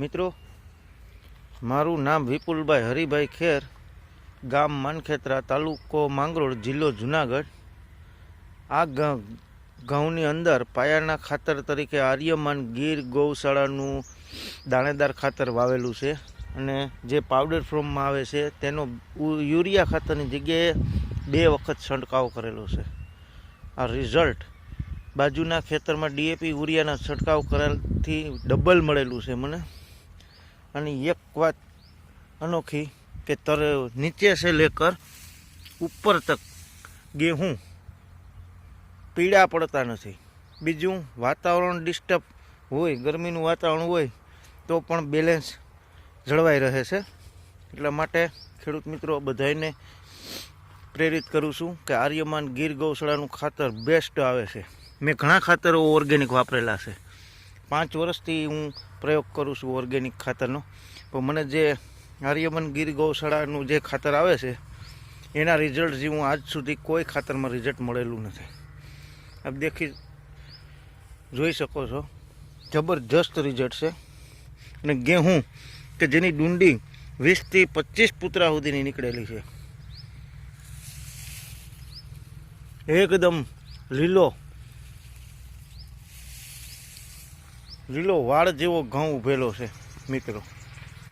મિત્રો, મારું નામ વિપુલભાઈ હરિભાઈ ખેર, ગામ માનખેતરા, તાલુકો માંગરોળ, જિલ્લો જુનાગઢ. આ ઘઉંની અંદર પાયાના ખાતર તરીકે આર્યમાન ગીર ગૌશાળાનું દાણેદાર ખાતર વાવેલું છે અને જે પાવડર ફોર્મમાં આવે છે તેનો યુરિયા ખાતરની જગ્યાએ બે વખત છંટકાવ કરેલો છે. આ રિઝલ્ટ બાજુના ખેતરમાં ડીએપી યુરિયાના છંટકાવ કરેલથી ડબલ મળેલું છે મને. અને એક વાત અનોખી કે તર નીચે से लेकर ઉપર તક गेहूं પીળા પડતા નથી બીજું વાતાવરણ ડિસ્ટર્બ હોય ગરમીનું વાતાવરણ હોય તો પણ બેલેન્સ જળવાઈ રહે છે એટલા માટે ખેડૂત મિત્રો બધાને પ્રેરિત કરું છું કે આર્યમાન ગીર ગૌશાળાનું ખાતર બેસ્ટ આવે છે મેં ઘણા ખાતરો ઓર્ગેનિક વાપરેલા છે પાંચ વર્ષથી હું પ્રયોગ કરું છું ઓર્ગેનિક ખાતરનો. પણ મને જે આર્યમન ગીર ગૌશાળાનું જે ખાતર આવે છે, એના રિઝલ્ટ જેવું આજ સુધી કોઈ ખાતરમાં રિઝલ્ટ મળેલું નથી. આપ દેખી જોઈ શકો છો, જબરજસ્ત રિઝલ્ટ છે. અને ગેહું કે જેની ડુંડી વીસથી પચીસ પૂતરા સુધીની નીકળેલી છે. એકદમ લીલો લીલો વાળ જેવો ઘઉં ઉભેલો છે મિત્રો.